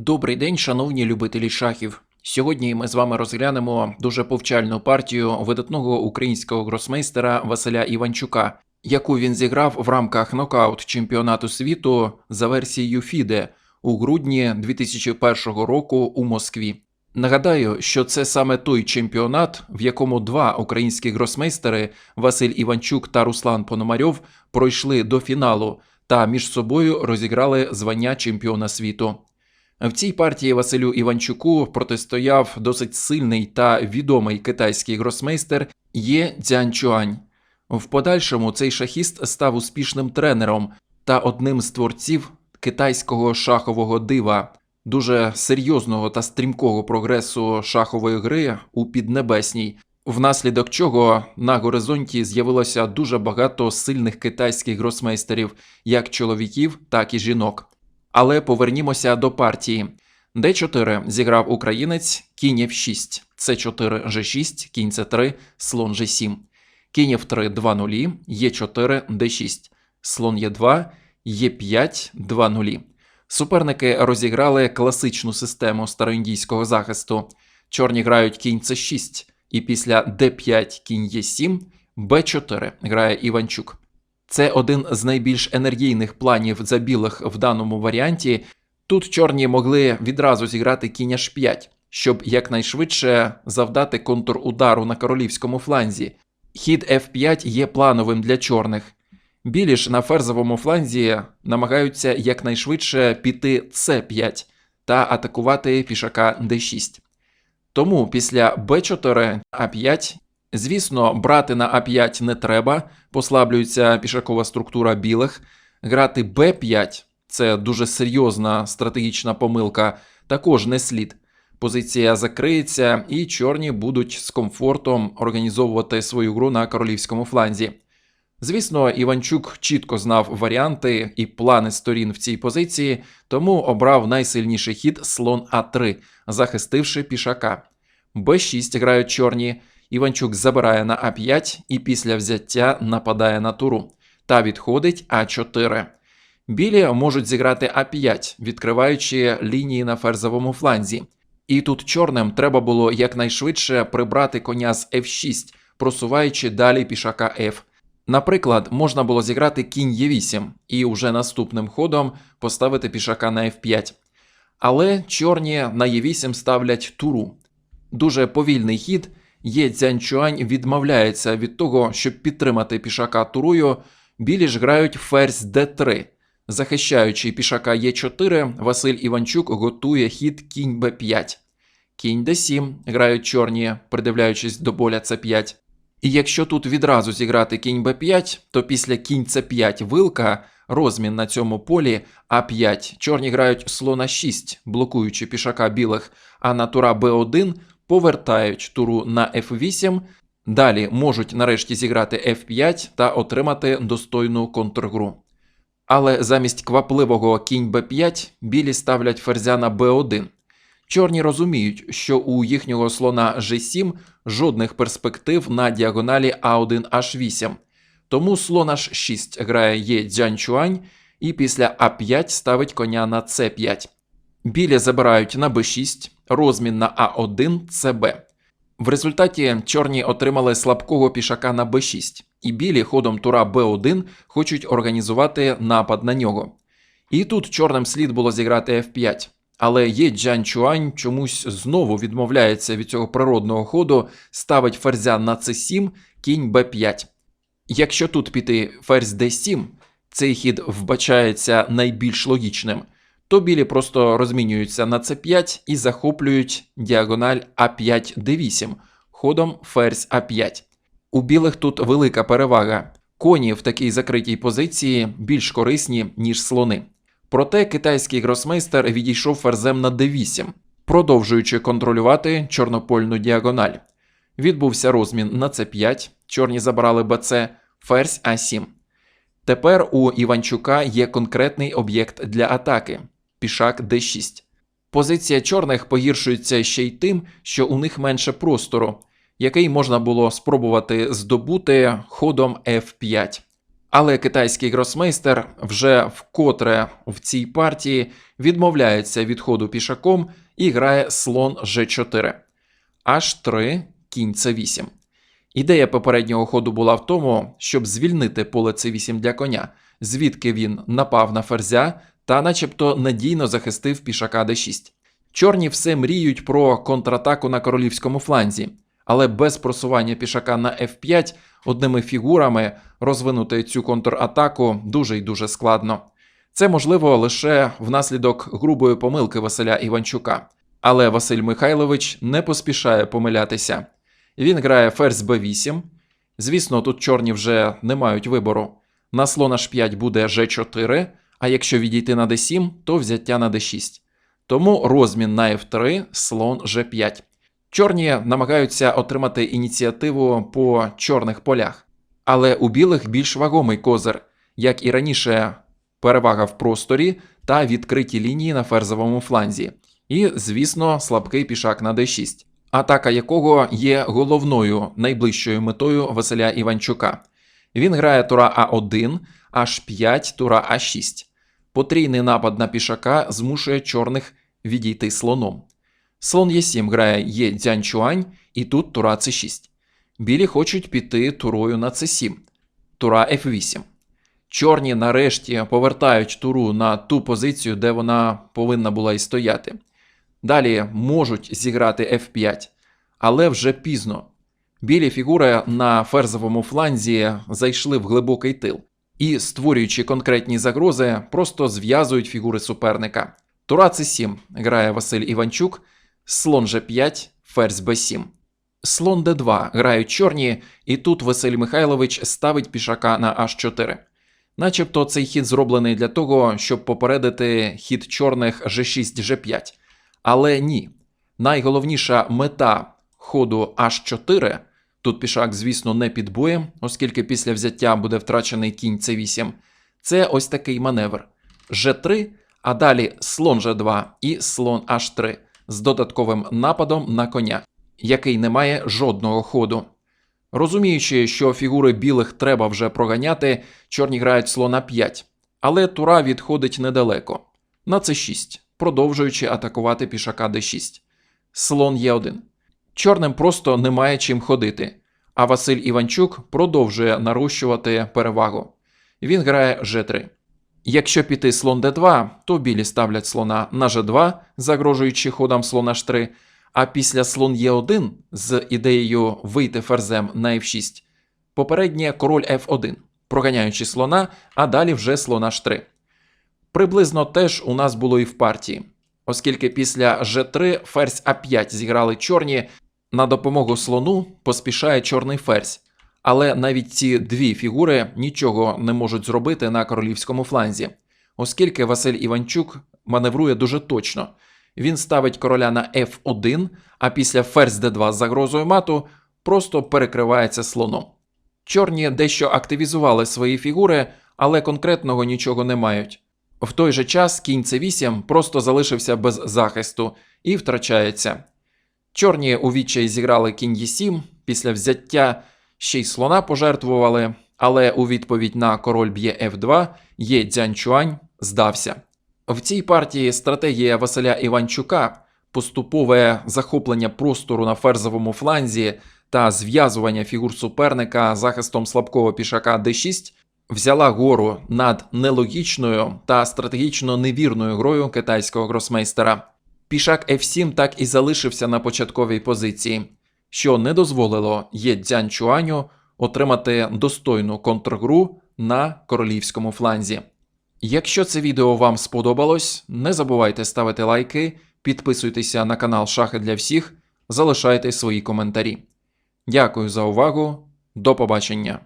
Добрий день, шановні любителі шахів. Сьогодні ми з вами розглянемо дуже повчальну партію видатного українського гросмейстера Василя Іванчука, яку він зіграв в рамках нокаут чемпіонату світу за версією FIDE у грудні 2001 року у Москві. Нагадаю, що це саме той чемпіонат, в якому два українські гросмейстери Василь Іванчук та Руслан Пономарьов пройшли до фіналу та між собою розіграли звання чемпіона світу. В цій партії Василю Іванчуку протистояв досить сильний та відомий китайський гросмейстер Є Цзянчуань. В подальшому цей шахіст став успішним тренером та одним з творців китайського шахового дива, дуже серйозного та стрімкого прогресу шахової гри у Піднебесній, внаслідок чого на горизонті з'явилося дуже багато сильних китайських гросмейстерів, як чоловіків, так і жінок. Але повернімося до партії. Д4 зіграв українець, кінь F6, С4 G6, кінь С3, слон G7, кінь F3 2 нулі, Е4 Д6, слон Е2, Е5 2 нулі. Суперники розіграли класичну систему староіндійського захисту. Чорні грають кінь С6, і після Д5 кінь Е7, Б4 грає Іванчук. Це один з найбільш енергійних планів за білих в даному варіанті. Тут чорні могли відразу зіграти кінь H5, щоб якнайшвидше завдати контрудару на королівському фланзі. Хід F5 є плановим для чорних. Білі ж на ферзовому фланзі намагаються якнайшвидше піти C5 та атакувати пішака D6. Тому після B4 A5 Звісно, брати на А5 не треба, послаблюється пішакова структура білих. Грати Б5 це дуже серйозна стратегічна помилка, також не слід. Позиція закриється, і чорні будуть з комфортом організовувати свою гру на королівському фланзі. Звісно, Іванчук чітко знав варіанти і плани сторін в цій позиції, тому обрав найсильніший хід слон А3, захистивши пішака. Б6 грають чорні. Іванчук забирає на А5 і після взяття нападає на туру та відходить А4. Білі можуть зіграти А5, відкриваючи лінії на ферзовому фланзі. І тут чорним треба було якнайшвидше прибрати коня з F6, просуваючи далі пішака F. Наприклад, можна було зіграти кінь Е8 і уже наступним ходом поставити пішака на F5. Але чорні на Е8 ставлять туру. Дуже повільний хід. Є Цзянчуань відмовляється від того, щоб підтримати пішака турою, білі ж грають ферзь d3. Захищаючи пішака Е4, Василь Іванчук готує хід кінь Б5. Кінь d7 грають чорні, придивляючись до боля С5. І якщо тут відразу зіграти кінь Б5, то після кінь С5 вилка, розмін на цьому полі А5, чорні грають слона 6, блокуючи пішака білих, а на тура Б1 повертають туру на F8, далі можуть нарешті зіграти F5 та отримати достойну контргру. Але замість квапливого кінь Б5 білі ставлять ферзя на Б1. Чорні розуміють, що у їхнього слона G7 жодних перспектив на діагоналі А1H8. Тому слон H6 грає Є Дзянчуань і після А5 ставить коня на С5. Білі забирають на b6, розмін на А1, ЦБ. В результаті чорні отримали слабкого пішака на b6, і білі ходом тура b1 хочуть організувати напад на нього. І тут чорним слід було зіграти f5. Але є Джан Чуань чомусь знову відмовляється від цього природного ходу, ставить ферзя на c7, кінь b5. Якщо тут піти ферзь d7, цей хід вбачається найбільш логічним то білі просто розмінюються на c5 і захоплюють діагональ А5 d8 ходом ферзь А5. У білих тут велика перевага. Коні в такій закритій позиції більш корисні, ніж слони. Проте китайський гросмейстер відійшов ферзем на d8, продовжуючи контролювати чорнопольну діагональ. Відбувся розмін на c5, чорні забрали bc, ферзь А7. Тепер у Іванчука є конкретний об'єкт для атаки пішак d6. Позиція чорних погіршується ще й тим, що у них менше простору, який можна було спробувати здобути ходом f5. Але китайський гросмейстер вже вкотре в цій партії відмовляється від ходу пішаком і грає слон G4. H3, кінь C8. Ідея попереднього ходу була в тому, щоб звільнити поле C8 для коня, звідки він напав на ферзя та начебто надійно захистив пішака d6. Чорні все мріють про контратаку на королівському фланзі, але без просування пішака на f5 одними фігурами розвинути цю контратаку дуже й дуже складно. Це можливо лише внаслідок грубої помилки Василя Іванчука. Але Василь Михайлович не поспішає помилятися. Він грає ферзь b8. Звісно, тут чорні вже не мають вибору. На слон h5 буде g4, а якщо відійти на d7, то взяття на d6. Тому розмін на f3, слон g5. Чорні намагаються отримати ініціативу по чорних полях. Але у білих більш вагомий козир, як і раніше, перевага в просторі та відкриті лінії на ферзовому фланзі. І, звісно, слабкий пішак на d6, атака якого є головною найближчою метою Василя Іванчука. Він грає тура А1, H5, тура А6. Потрійний напад на пішака змушує чорних відійти слоном. Слон Е7 грає Є дзянчуань, і тут тура С6. Білі хочуть піти турою на С7, тура F8. Чорні нарешті повертають туру на ту позицію, де вона повинна була і стояти. Далі можуть зіграти F5, але вже пізно. Білі фігури на ферзовому фланзі зайшли в глибокий тил і, створюючи конкретні загрози, просто зв'язують фігури суперника. Тура С7 грає Василь Іванчук, слон G5, ферзь Б7. Слон Д2 грають чорні, і тут Василь Михайлович ставить пішака на H4. Начебто цей хід зроблений для того, щоб попередити хід чорних G6, G5. Але ні. Найголовніша мета ходу H4, тут пішак, звісно, не під боєм, оскільки після взяття буде втрачений кінь C8, це ось такий маневр. G3, а далі слон G2 і слон H3 з додатковим нападом на коня, який не має жодного ходу. Розуміючи, що фігури білих треба вже проганяти, чорні грають слона 5, але тура відходить недалеко. На c6, продовжуючи атакувати пішака d6. Слон Е1. Чорним просто немає чим ходити, а Василь Іванчук продовжує нарощувати перевагу. Він грає g3. Якщо піти слон d2, то білі ставлять слона на g2, загрожуючи ходом слона h3, а після слон Е1 з ідеєю вийти ферзем на f6, попереднє король f1, проганяючи слона, а далі вже слон h3. Приблизно теж у нас було і в партії, оскільки після g3 ферзь а5 зіграли чорні, на допомогу слону поспішає чорний ферзь. Але навіть ці дві фігури нічого не можуть зробити на королівському фланзі, оскільки Василь Іванчук маневрує дуже точно. Він ставить короля на f1, а після ферзь d2 з загрозою мату просто перекривається слоном. Чорні дещо активізували свої фігури, але конкретного нічого не мають. В той же час кінь c8 просто залишився без захисту і втрачається. Чорні у відчай зіграли кінь e7, після взяття ще й слона пожертвували, але у відповідь на король б'є f2 є дзянчуань здався. В цій партії стратегія Василя Іванчука, поступове захоплення простору на ферзовому фланзі та зв'язування фігур суперника захистом слабкого пішака d6 взяла гору над нелогічною та стратегічно невірною грою китайського гросмейстера. Пішак f7 так і залишився на початковій позиції, що не дозволило Є Цзянчуаню отримати достойну контргру на королівському фланзі. Якщо це відео вам сподобалось, не забувайте ставити лайки, підписуйтеся на канал Шахи для всіх, залишайте свої коментарі. Дякую за увагу, до побачення!